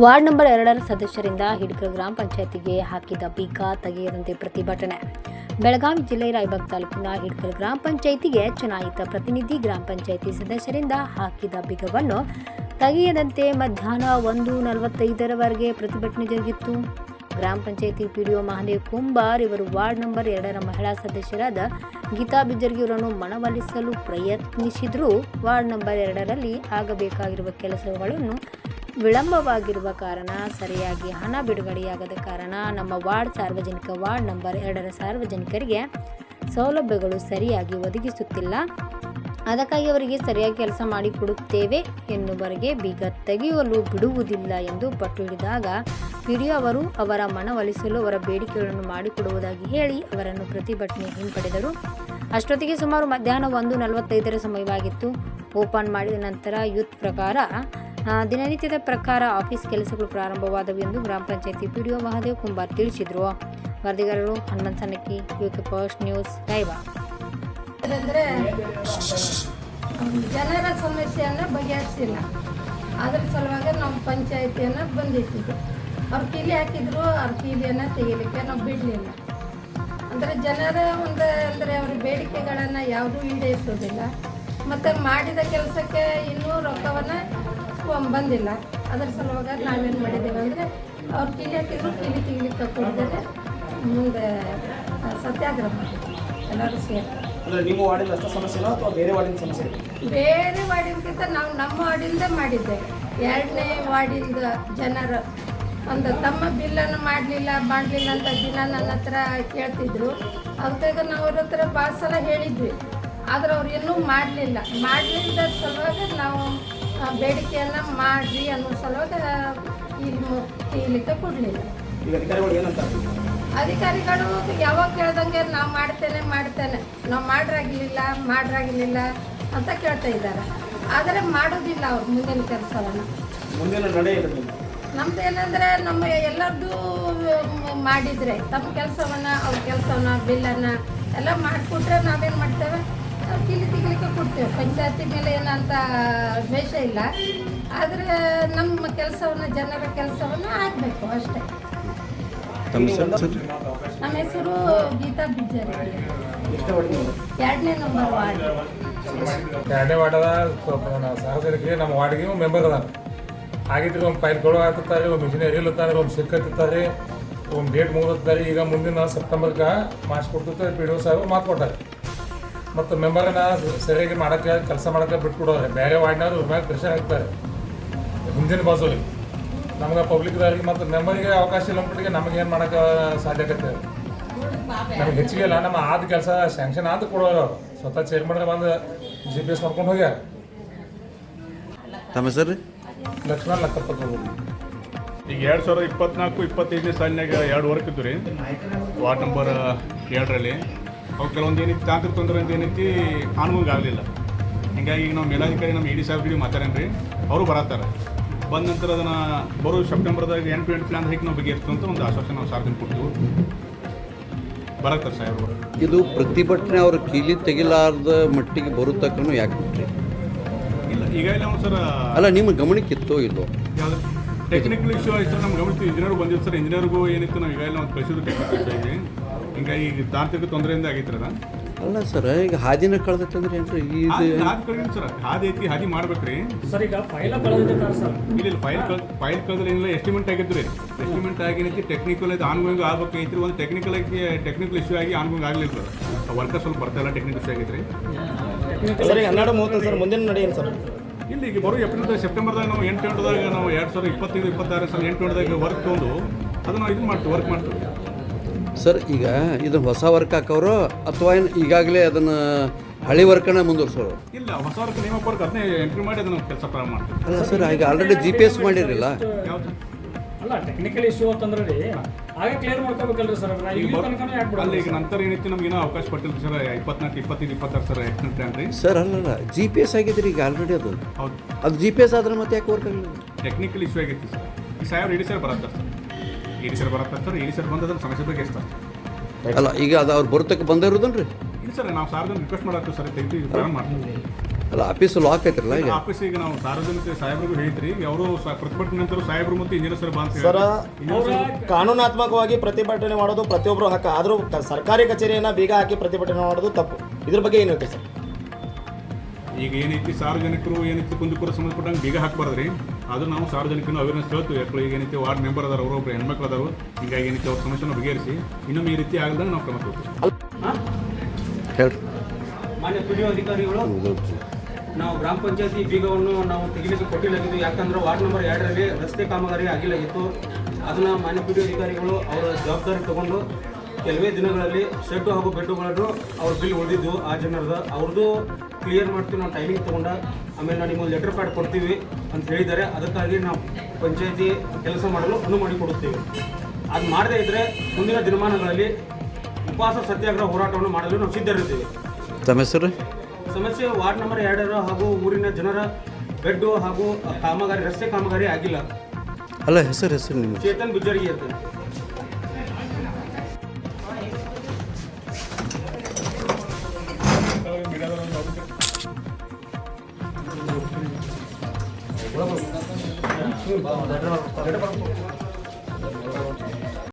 Ward number ಎರಡರ ಸದಸ್ಯರಿಂದ ಹಿಡ್ಕಲ್ ಗ್ರಾಮ ಪಂಚಾಯತಿಗೆ ಹಾಕಿದ ಬೀಗ ತೆಗೆಯದಂತೆ ಪ್ರತಿಭಟನೆ. ಬೆಳಗಾವಿ ಜಿಲ್ಲೆ ರಾಯಬಾಗ್ ತಾಲೂಕಿನ ಹಿಡ್ಕಲ್ ಗ್ರಾಮ ಪಂಚಾಯಿತಿಗೆ ಚುನಾಯಿತ ಪ್ರತಿನಿಧಿ ಗ್ರಾಮ ಪಂಚಾಯಿತಿ ಸದಸ್ಯರಿಂದ ಹಾಕಿದ ಬೀಗವನ್ನು ತೆಗೆಯದಂತೆ ಮಧ್ಯಾಹ್ನ ಒಂದು ನಲವತ್ತೈದರವರೆಗೆ ಪ್ರತಿಭಟನೆ ಜರುಗಿತ್ತು. ಗ್ರಾಮ ಪಂಚಾಯಿತಿ ಪಿಡಿಒ ಮಹಾದೇವ್ ಕುಂಬಾರ್ ಇವರು ವಾರ್ಡ್ ನಂಬರ್ ಎರಡರ ಮಹಿಳಾ ಸದಸ್ಯರಾದ ಗೀತಾ ಬಿಜರ್ಗಿ ಇವರನ್ನು ಮನವೊಲಿಸಲು ಪ್ರಯತ್ನಿಸಿದರೂ ವಾರ್ಡ್ ನಂಬರ್ ಎರಡರಲ್ಲಿ ಆಗಬೇಕಾಗಿರುವ ಕೆಲಸಗಳನ್ನು ವಿಳಂಬವಾಗಿರುವ ಕಾರಣ, ಸರಿಯಾಗಿ ಹಣ ಬಿಡುಗಡೆಯಾಗದ ಕಾರಣ ನಮ್ಮ ವಾರ್ಡ್ ಸಾರ್ವಜನಿಕ ವಾರ್ಡ್ ನಂಬರ್ ಎರಡರ ಸಾರ್ವಜನಿಕರಿಗೆ ಸೌಲಭ್ಯಗಳು ಸರಿಯಾಗಿ ಒದಗಿಸುತ್ತಿಲ್ಲ. ಅದಕ್ಕಾಗಿ ಅವರಿಗೆ ಸರಿಯಾಗಿ ಕೆಲಸ ಮಾಡಿಕೊಡುತ್ತೇವೆ ಎನ್ನುವರೆಗೆ ಬೀಗ ತೆಗೆಯಲು ಬಿಡುವುದಿಲ್ಲ ಎಂದು ಪಟ್ಟು ಹಿಡಿದಾಗ ಪಿಡಿಯೋ ಅವರು ಅವರ ಮನವೊಲಿಸಲು ಅವರ ಬೇಡಿಕೆಗಳನ್ನು ಮಾಡಿಕೊಡುವುದಾಗಿ ಹೇಳಿ ಅವರನ್ನು ಪ್ರತಿಭಟನೆ ಹಿಂಪಡೆದರು. ಅಷ್ಟೊತ್ತಿಗೆ ಸುಮಾರು ಮಧ್ಯಾಹ್ನ ಒಂದು ನಲವತ್ತೈದರ ಸಮಯವಾಗಿತ್ತು. ಓಪನ್ ಮಾಡಿದ ನಂತರ ಯೂತ್ ಪ್ರಕಾರ ದಿನನಿತ್ಯದ ಪ್ರಕಾರ ಆಫೀಸ್ ಕೆಲಸಗಳು ಪ್ರಾರಂಭವಾದವು ಎಂದು ಗ್ರಾಮ ಪಂಚಾಯತಿ ಪಿಡಿಒ ಮಹಾದೇವ್ ಕುಂಬಾರ್ ತಿಳಿಸಿದರು. ವರದಿಗಾರರು Hanumantha Sannakki youth first news ಅಂದರೆ ಜನರ ಸಮಸ್ಯೆಯನ್ನು ಬಗೆಹರಿಸಿಲ್ಲ. ಅದ್ರ ಸಲುವಾಗಿ ನಾವು ಪಂಚಾಯತಿಯನ್ನು ಬಂದಿಟ್ಟಿದ್ದು ಅವ್ರು ಕೀಲಿ ಹಾಕಿದ್ರು ಅವ್ರ ಕೀಲಿಯನ್ನು ತೆಗಿಲಿಕ್ಕೆ ನಾವು ಬಿಡಲಿಲ್ಲ. ಅಂದರೆ ಜನರ ಒಂದು ಅಂದರೆ ಅವ್ರ ಬೇಡಿಕೆಗಳನ್ನು ಯಾವುದೂ ಈಡೇರಿಸೋದಿಲ್ಲ. ಮತ್ತು ಮಾಡಿದ ಕೆಲಸಕ್ಕೆ ಇನ್ನೂ ರೊಕ್ಕವನ್ನು ಬಂದಿಲ್ಲ. ಅದ್ರ ಸಲುವಾಗಿ ನಾವೇನು ಮಾಡಿದ್ದೇವೆ ಅಂದರೆ ಅವ್ರು ಕೀಲಿ ಹಾಕಿದ್ರು ಕೀಲಿ ತೆಗಿಲಿಕ್ಕೆ ಕೊಡದೇ ಮುಂದೆ ಸತ್ಯಾಗ್ರಹ. ಎಲ್ಲರೂ ಸೇರಿ. ಅಂದ್ರೆ ನಿಮ್ಮ ವಾರ್ಡಿನ ಅಷ್ಟ ಸಮಸ್ಯೆನೋ ಅಥವಾ ಬೇರೆ ವಾರ್ಡಿನ ಸಮಸ್ಯೆ ಬೇರೆ ವಾರ್ಡಿನ್ಗಿಂತ ನಾವು ನಮ್ಮ ವಾರ್ಡಿಂದ ಮಾಡಿದ್ದೆ ಎರಡನೇ ವಾರ್ಡಿಂದ ಜನರು ಒಂದು ತಮ್ಮ ಬಿಲ್ಲನ್ನು ಮಾಡಲಿಲ್ಲ ಮಾಡಲಿಲ್ಲ ಅಂತ ದಿನ ನನ್ನ ಹತ್ರ ಕೇಳ್ತಿದ್ರು. ಅದಕ್ಕಾಗ ನಾವು ಅವ್ರ ಹತ್ರ ಭಾಳ ಸಲ ಹೇಳಿದ್ವಿ. ಆದ್ರೆ ಅವ್ರು ಇನ್ನೂ ಮಾಡಲಿಲ್ಲ. ಮಾಡಲಿಲ್ಲ ಸಲುವಾಗಿ ನಾವು ಬೇಡಿಕೆಯನ್ನು ಮಾಡಿರಿ ಅನ್ನೋ ಸಲುವಾಗಿ ಇಲ್ಲಿ ಕೀಲಿಕ್ಕೆ ಕೊಡಲಿಲ್ಲ. ಈಗ ಅಧಿಕಾರಿಗಳು ಏನಂತ ಅಧಿಕಾರಿಗಳು ಯಾವಾಗ ಕೇಳ್ದಂಗೆ ನಾವು ಮಾಡ್ತೇನೆ ಮಾಡ್ತೇನೆ. ನಾವು ಮಾಡ್ರಾಗಿರ್ಲಿಲ್ಲ ಮಾಡ್ರಾಗಿರ್ಲಿಲ್ಲ ಅಂತ ಕೇಳ್ತಾ ಇದ್ದಾರೆ. ಆದರೆ ಮಾಡೋದಿಲ್ಲ ಅವ್ರು ಮುಂದಿನ ಕೆಲಸವನ್ನ. ಮುಂದಿನ ನಡೆ. ನಮ್ದು? ಏನಂದರೆ ನಮ್ಮ ಎಲ್ಲರದ್ದು ಮಾಡಿದರೆ. ತಮ್ಮ ಕೆಲಸವನ್ನ ಅವ್ರ ಕೆಲಸವನ್ನ ಬಿಲ್ಲನ್ನು ಎಲ್ಲ ಮಾಡಿಕೊಟ್ರೆ ನಾವೇನು ಮಾಡ್ತೇವೆ? ನಾವು ಕಿಲಿ ತಿಗ್ಲಿಕ್ಕೆ ಕೊಡ್ತೇವೆ. ಪಂಚಾಯತಿ ಮೇಲೆ ಏನಂತ ದ್ವೇಷ ಇಲ್ಲ. ಆದರೆ ನಮ್ಮ ಕೆಲಸವನ್ನು ಜನರ ಕೆಲಸವನ್ನು ಆಗಬೇಕು ಅಷ್ಟೇ. ನಮ್ಮ ಹೆಸರು ಗೀತಾ ಬಿಜ್ಜರಿ? ಎರಡನೇ ನಂಬರ್ ವಾರ್ಡ್. ಎರಡನೇ ವಾರ್ಡದ ಸಹೋದರಿಗೆ ನಮ್ಮ ವಾರ್ಡ್ಗೆ ಮೆಂಬರ್ ಅದ ಆಗಿದ್ರೆ ಒಂದು ಪೈಪ್ಗಳು ಹಾಕುತ್ತಾರೆ ಒಂದು ಮಿಷಿನರಿ ಇಲ್ಲತ್ತಾರೆ ಒಂದು ಸಿಕ್ಕತ್ತಾರೆ ಒಂದು ಡೇಟ್ ಮುಗಿದ್ತಾರೆ ಈಗ ಮುಂದಿನ ಸೆಪ್ಟೆಂಬರ್ಗೆ ಮಾಡಿಸ್ಕೊಡ್ತಾರೆ ಪಿ ಡಿ ಒ ಸಾಹೇಬ್ ಮಾತು ಕೊಟ್ಟಾರೆ ಮತ್ತು ಮೆಂಬರ್ನ ಸರಿಯಾಗಿ ಮಾಡೋಕ್ಕೆ ಕೆಲಸ ಮಾಡೋಕ್ಕೆ ಬಿಟ್ಬಿಡೋರೆ. ಬೇರೆ ವಾರ್ಡ್ನವರು ಮ್ಯಾಲೆ ಮ್ಯಾಗ ಪ್ರೆಷರ್ ಹಾಕ್ತಾರೆ. ಹಿಂದಿನ ಬಾಜುಲಿ ನಮ್ಗೆ ಪಬ್ಲಿಕ್ದವ್ರಿಗೆ ಮತ್ತು ಮೆಂಬರಿಗೆ ಅವಕಾಶ ಇಲ್ಲ ಅಂದ್ಬಿಟ್ಟಿಗೆ ನಮಗೆ ಏನು ಮಾಡೋಕ್ಕೆ ಸಾಧ್ಯ ಆಗತ್ತೆ? ನಮ್ಗೆ ಹೆಚ್ಚಿಗೆ ಇಲ್ಲ. ನಮ್ಮ ಆದ ಕೆಲಸ ಸ್ಯಾಂಕ್ಷನ್ ಆದ ಕೊಡೋರು ಸ್ವತಃ ಸ್ವತಃ ಚೇರ್ಮನ್ಗೆ ಬಂದು ಜಿ ಪಿ ಎಸ್ ಮಾಡ್ಕೊಂಡು ಹೋಗ್ಯಾರ. ತಮ್ಮ ಸರ್ ಲಕ್ಷ್ಮಣ ಲಕ್ಕಪ್ಪ ಈಗ ಎರಡು ಸಾವಿರದ ಇಪ್ಪತ್ನಾಲ್ಕು ಇಪ್ಪತ್ತೈದನೇ ಸಾಲಿನಾಗ ಎರಡು ವರ್ಕ್ ಇದ್ದು ರೀ. ವಾರ್ಡ್ ನಂಬರ್ ಎರಡರಲ್ಲಿ ಅವು ಕೆಲವೊಂದು ಏನೈತಿ ತಾಂತ್ರಿಕ ತೊಂದರೆ ಅಂತ ಏನೈತಿ ಕಾನೂನಿಗೆ ಆಗಲಿಲ್ಲ. ಹೀಗಾಗಿ ಈಗ ನಾವು ಮೇಲಾಧಿಕಾರಿ ನಮ್ಮ ಇ ಡಿ ಸಾಹೇಬ್ರಿಗೆ ಮಾತಾಡೇನು ರೀ ಅವರು ಬರತ್ತಾರೆ. ಬಂದ ನಂತರ ಅದನ್ನು ಬರೋ ಸೆಪ್ಟೆಂಬರ್ದಾಗ ಎಂಟು ಎಂಟು ಪ್ಲಾನ್ ಹೇಗೆ ನಾವು ಬಗೆಹರಿಸ್ತು ಅಂತ ಒಂದು ಆಶ್ವಾಸನೆ ನಾವು ಸಾರ್ವಜನಿಕ ಕೊಡ್ತೀವಿ. ಬರತ್ತಾರೆ ಸಾಹೇಬ್ರು. ಇದು ಪ್ರತಿಭಟನೆ ಅವರು ಕೀಲಿ ತೆಗಿಲಾರ್ದ ಮಟ್ಟಿಗೆ ಬರುತ್ತಕ್ಕೂ ಯಾಕೆ ಬಿಟ್ರಿ ಇಲ್ಲ ಈಗ ಇಲ್ಲ ಸರ್ ಅಲ್ಲ ನಿಮ್ಮ ಗಮನಕ್ಕಿತ್ತೋ ಇಲ್ಲೋ? ಯಾವ್ದು ಟೆಕ್ನಿಕಲ್ ಇಶ್ಯೂ ಆಯ್ತು ನಮ್ಮ ಗಮನಿಸ್ತೀವಿ ಇಂಜಿನಿಯರ್ ಬಂದಿದ್ದು ಸರ್. ಇಂಜಿನಿಯರ್ಗೂ ಏನಿತ್ತು ನಾವು ಈಗ ಇಲ್ಲ ಒಂದು ಕಳಿಸಿದ್ರು ಟೆಕ್ನಿಕಲ್ ಇಶ್ಯೂ ಇದೆ ಹಿಂಗಾಗಿ ಈಗ ತಾಂತ್ರಿಕ ತೊಂದರೆಯಿಂದ ಆಗೈತ್ರಿ ಅದ ಅಲ್ಲ ಸರ್ ಈಗ ಹಾದಿನ ಕಳ್ದೈತಂದ್ರೆ ಏನ್ರಿ ಇದು ಹಾದಿ ಹಾದಿ ಕಳ್ದಿಲ್ಲ ಸರ್ ಹಾದಿ ಐತಿ ಹಾದಿ ಮಾಡ್ಬೇಕ್ರಿ. ಸರ್ ಈಗ ಫೈಲ ಕಳೆದಿದ್ದಾರೆ ಸರ್. ಇಲ್ಲ ಇಲ್ಲ ಫೈಲ್ ಕಳ್ ಫೈಲ್ ಕಳ್ದ್ರೆ ಏನಿಲ್ಲ ಎಸ್ಟಿಮೇಟ್ ಆಗಿತ್ತು ರೀ. ಎಸ್ಟಿಮೇಟ್ ಆಗಿನೈತಿ ಟೆಕ್ನಿಕಲ್ ಐತಿ ಆನ್ಗೋಯಿಂಗ್ ಆಗ್ಬೇಕೈತ್ರಿ ಒಂದು ಟೆಕ್ನಿಕಲ್ ಆಗಿ ಟೆಕ್ನಿಕಲ್ ಇಶ್ಯೂ ಆಗಿ ಆನ್ಗೋಯಿಂಗ್ ಆಗಲಿಲ್ಲ ಸರ್. ವರ್ಕರ್ ಸ್ವಲ್ಪ ಬರ್ತಾ ಇಲ್ಲ ಟೆಕ್ನಿಕಲ್ ಇಶ್ಯೂ ಆಗೈತೆ ರೀ ಸರ್ ಈಗ ಹನ್ನೆರಡು ಮೂವತ್ತು ಸರ್ ಮುಂದಿನ ನಡೆ ಏನು ಸರ್? ಇಲ್ಲಿ ಈಗ ಬರೋ ಏಪ್ರಿಲ್ ಸೆಪ್ಟೆಂಬರ್ದಾಗ ನಾವು ಎಂಟು ಗಂಟೆದಾಗ ನಾವು ಎರಡು ಸಾವಿರದ ಇಪ್ಪತ್ತೈದು ಇಪ್ಪತ್ತಾರು ಸಲ ಎಂಟು ಗಂಟೆದಾಗ ವರ್ಕ್ ತೊಗೊಂಡು ಅದನ್ನು ಇದು ಮಾಡ್ತೀವಿ ವರ್ಕ್ ಮಾಡ್ತೀವಿ. ಸರ್ ಈಗ ಇದು ಹೊಸ ವರ್ಕ್ ಹಾಕವ್ರು ಅಥವಾ ಏನು ಈಗಾಗಲೇ ಅದನ್ನು ಹಳೆ ವರ್ಕನ್ನ ಮುಂದುವರ್ಸೋರು? ಇಲ್ಲ ಹೊಸ ವರ್ಕ್ ನೇಮಕ ವರ್ಕ್ ಅದನ್ನೇ ಎಂಟ್ರಿ ಮಾಡಿ ಅದನ್ನು ಕೆಲಸ ಪ್ರಾರಂಭ ಮಾಡ್ತೀವಿ. ಅಲ್ಲ ಸರ್ ಈಗ ಆಲ್ರೆಡಿ ಜಿ ಪಿ ಎಸ್ ಮಾಡಿರಲಿಲ್ಲ? ಯಾವ್ದು? ಅಲ್ಲ ಟೆಕ್ನಿಕಲ್ ಇಶ್ಯೂ ಅಂತಂದ್ರೆ ರೀ ಹಾಗೆ ಕ್ಲಿಯರ್ ಮಾಡ್ಕೋಬೇಕಲ್ರಿ ಸರ್ ಅದನ್ನ ಈಗ ಇಲ್ಲಿ ತನಕನೇ ಯಾಕೆ ಅಲ್ಲ ಈಗ ನಂತರ ಏನೈತಿ ನಮ್ಗೆ ಏನೋ ಅವಕಾಶ ಕೊಟ್ಟಿಲ್ಲ ಸರ್ ಇಪ್ಪತ್ನಾಲ್ಕು ಇಪ್ಪತ್ತೈದು ಇಪ್ಪತ್ತಾರು ಸರ್ ಎಷ್ಟು ಪ್ಲಾನ್ ರೀ ಸರ್ ಅಲ್ಲ ಜಿ ಪಿ ಎಸ್ ಆಗಿದ್ರಿ ಈಗ ಆಲ್ರೆಡಿ ಅದು. ಹೌದು. ಅದು ಜಿ ಪಿ ಎಸ್ ಆದ್ರೆ ಮತ್ತೆ ಯಾಕೆ ವರ್ಕ್ ಆಗಲಿಲ್ಲ? ಟೆಕ್ನಿಕಲ್ ಇಶ್ಯೂ ಆಗಿತ್ತು ಸರ್. ಈ ಸಾಹೇಬ್ರು ಇಡಿ ಸರ್ ಬರತ್ತಾರೆ ಸರ್? ಇಡಿ ಸರ್ ಬರತ್ತಾರೆ ಸರ್ ಇಡಿ ಸರ್ ಬಂದು ಅದನ್ನು ಸಮಸ್ಯೆ ಬಗ್ಗೆ ಎಷ್ಟಾರೆ ಅಲ್ಲ ಈಗ ಅದು ಅವ್ರು ಬರ್ತಕ್ಕೆ ಬಂದೇ ಇರೋದನ್ರಿ ಇಲ್ಲ ಸರ್ ನಾವು ಸಾರ್ವಜನಿಕ ರಿಕ್ವೆಸ್ಟ್ ಮಾಡತ್ತೀವಿ ಸರ್ ತೆಗೆದು ಪ್ರಾರಂಭ ಮಾಡ್ತೀವಿ. ಅಲ್ಲ ಆಫೀಸ್ ಲಾಕ್ ಐತ್ರಲ್ಲ ಈಗ? ಆಫೀಸ್ ಈಗ ನಾವು ಸಾರ್ವಜನಿಕ ಸಾಹೇಬ್ರಿಗೂ ಹೇಳ್ತೀರಿ ಈಗ ಅವರು ಪ್ರತಿಭಟನೆ ನಂತರ ಸಾಹೇಬ್ರು ಮತ್ತು ಇಂಜಿನಿಯರ್ ಸರ್ ಬಂತ ಸರ ಕಾನೂನಾತ್ಮಕವಾಗಿ ಪ್ರತಿಭಟನೆ ಮಾಡೋದು ಪ್ರತಿಯೊಬ್ಬರು ಹಕ್ಕ ಆದರೂ ಸರ್ಕಾರಿ ಕಚೇರಿಯನ್ನ ಬೀಗ ಹಾಕಿ ಪ್ರತಿಭಟನೆ ಮಾಡೋದು ತಪ್ಪು. ಇದ್ರ ಬಗ್ಗೆ ಏನು ಹೇಳ್ತೀವಿ ಸರ್? ಈಗ ಏನೈತಿ ಸಾರ್ವಜನಿಕರು ಏನೈತಿ ಕುಂದುಕೂರು ಸಂಬಂಧಪಟ್ಟಂಗೆ ಬೀಗ ಹಾಕ್ಬಾರ್ದ್ರಿ. ಅದು ನಾವು ಸಾರ್ವಜನಿಕರನ್ನು ಅವೇರ್ನೆಸ್ ಹೇಳ್ತೀವಿ ಯಾಕಂದ್ರೆ ಈಗ ಏನೈತಿ ವಾರ್ಡ್ ಮೆಂಬರ್ ಅದಾರ ಒಬ್ಬರು ಹೆಣ್ಮಕ್ಳು ಅದಾರು ಹಿಂಗಾಗಿ ಏನೈತಿ ಅವ್ರ ಸಮಸ್ಯೆನ ಬಗೆಹರಿಸಿ ಇನ್ನೊಮ್ಮೆ ಈ ರೀತಿ ಆಗದಂಗೆ ನಾವು ಕ್ರಮ ತಗೋತೀವಿ ಹೇಳ್ರಿ. ಮಾನ್ಯ ಪಿ ಅಧಿಕಾರಿಗಳು ನಾವು ಗ್ರಾಮ ಪಂಚಾಯತಿ ಬೀಗವನ್ನು ನಾವು ತೆಗಿಲಿಕ್ಕೆ ಕೊಟ್ಟಿಲ್ಲಾಗಿದ್ದು ಯಾಕಂದ್ರೆ ವಾರ್ಡ್ ನಂಬರ್ ಎರಡರಲ್ಲಿ ರಸ್ತೆ ಕಾಮಗಾರಿ ಇತ್ತು. ಅದನ್ನು ಮಾನ್ಯ ಪಿ ಡಿ ಅಧಿಕಾರಿಗಳು ಅವರ ಜವಾಬ್ದಾರಿ ತಗೊಂಡು ಕೆಲವೇ ದಿನಗಳಲ್ಲಿ ಶೆಡ್ಡು ಹಾಗೂ ಬೆಡ್ಡುಗಳನ್ನು ಅವ್ರ ಬಿಲ್ ಉಳಿದಿದ್ದು ಆ ಜನರದ. ಅವ್ರದ್ದು ಕ್ಲಿಯರ್ ಮಾಡ್ತೀವಿ ನಾವು ಟೈಮಿಂಗ್ ತೊಗೊಂಡ ಆಮೇಲೆ ನಾವು ನಿಮಗೆ ಲೆಟರ್ ಪ್ಯಾಡ್ ಕೊಡ್ತೀವಿ ಅಂತ ಹೇಳಿದ್ದಾರೆ. ಅದಕ್ಕಾಗಿ ನಾವು ಪಂಚಾಯತಿ ಕೆಲಸ ಮಾಡಲು ಅನುವು ಮಾಡಿಕೊಡುತ್ತೇವೆ ಅದು ಮಾಡದೇ ಇದ್ದರೆ ಮುಂದಿನ ದಿನಮಾನಗಳಲ್ಲಿ ಉಪವಾಸ ಸತ್ಯಾಗ್ರಹ ಹೋರಾಟವನ್ನು ಮಾಡಲು ನಾವು ಸಿದ್ಧರಿದ್ದೇವೆ ತಮ್ಮ ಹೆಸರು? ಸಮಸ್ಯೆ ವಾರ್ಡ್ ನಂಬರ್ ಎರಡರ ಹಾಗೂ ಊರಿನ ಜನರ ಬೆಡ್ಡು ಹಾಗೂ ಕಾಮಗಾರಿ ರಸ್ತೆ ಕಾಮಗಾರಿ ಆಗಿಲ್ಲ. ಅಲ್ಲ ಹೆಸರು ಹೆಸರು ಚೇತನ್ ಬಿಜರ್ಗಿ ಅಂತ 내려가 내려가